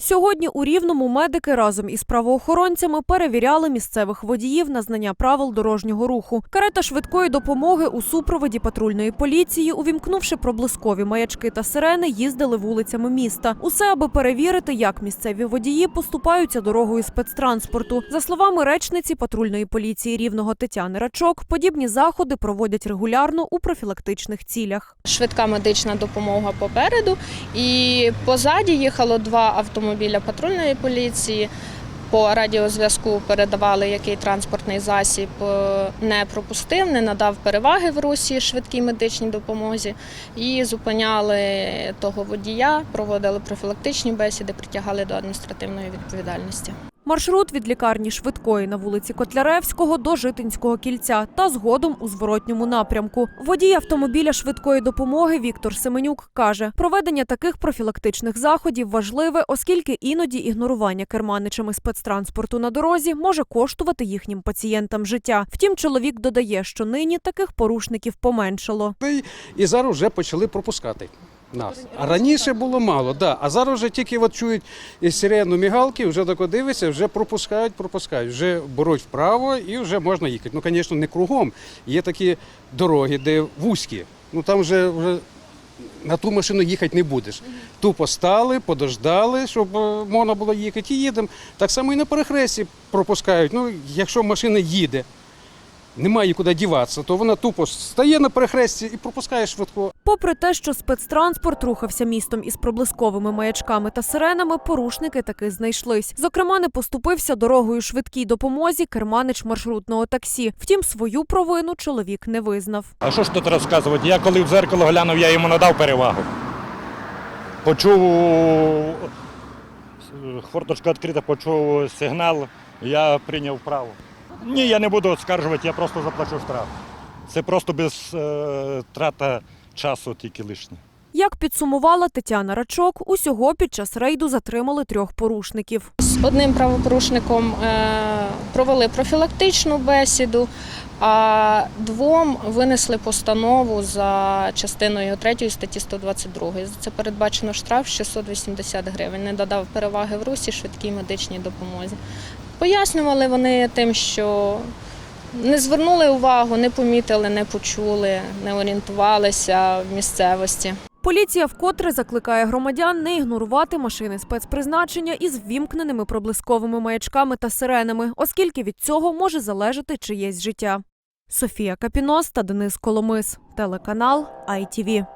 Сьогодні у Рівному медики разом із правоохоронцями перевіряли місцевих водіїв на знання правил дорожнього руху. Карета швидкої допомоги у супроводі патрульної поліції, увімкнувши проблискові маячки та сирени, їздили вулицями міста. Усе аби перевірити, як місцеві водії поступаються дорогою спецтранспорту. За словами речниці патрульної поліції Рівного Тетяни Рачок, подібні заходи проводять регулярно у профілактичних цілях. швидка медична допомога попереду, і позаді їхало два автомобіля патрульної поліції. По радіозв'язку передавали, який транспортний засіб е, не пропустив, не надав переваги в русі швидкій медичній допомозі. І зупиняли того водія, проводили профілактичні бесіди, притягали до адміністративної відповідальності. Маршрут від лікарні швидкої на вулиці Котляревського до Житинського кільця та згодом у зворотньому напрямку. Водій автомобіля швидкої допомоги Віктор Семенюк каже, проведення таких профілактичних заходів важливе, оскільки іноді ігнорування керманичами спецтранспорту на дорозі може коштувати їхнім пацієнтам життя. Втім, чоловік додає, що нині таких порушників поменшало. І зараз вже почали пропускати нас. А раніше було мало, да. а зараз вже тільки от чують сирену мігалки, вже тако дивиться, вже пропускають, пропускають, вже беруть вправо і вже можна їхати. Ну, звісно, не кругом. Є такі дороги, де вузькі. Ну там вже, вже на ту машину їхати не будеш. Тупо стали, подождали, щоб е, можна було їхати, і їдемо. Так само і на перехресті пропускають. Ну, якщо машина їде. Немає куди діватися, то вона тупо стає на перехресті і пропускає швидко. Попри те, що спецтранспорт рухався містом із проблисковими маячками та сиренами, порушники таки знайшлись. Зокрема, не поступився дорогою швидкій допомозі керманич маршрутного таксі. Втім, свою провину чоловік не визнав. А що ж тут розказувати? Я коли в дзеркало глянув, я йому надав перевагу. Почув е, хворточка відкрита, почув сигнал, я прийняв право. Ні, я не буду оскаржувати, я просто заплачу штраф. Це просто без е, трата часу тільки лишнє. Як підсумувала Тетяна Рачок, усього під час рейду затримали трьох порушників. З одним правопорушником е, провели профілактичну бесіду, а двом винесли постанову за частиною 3 статті 122. Це передбачено штраф 680 гривень. Не додав переваги в русі швидкій медичній допомозі. Пояснювали вони тим, що не звернули увагу, не помітили, не почули, не орієнтувалися в місцевості. Поліція вкотре закликає громадян не ігнорувати машини спецпризначення із ввімкненими проблисковими маячками та сиренами, оскільки від цього може залежати чиєсь життя. Софія Капінос та Денис Коломис, телеканал ITV.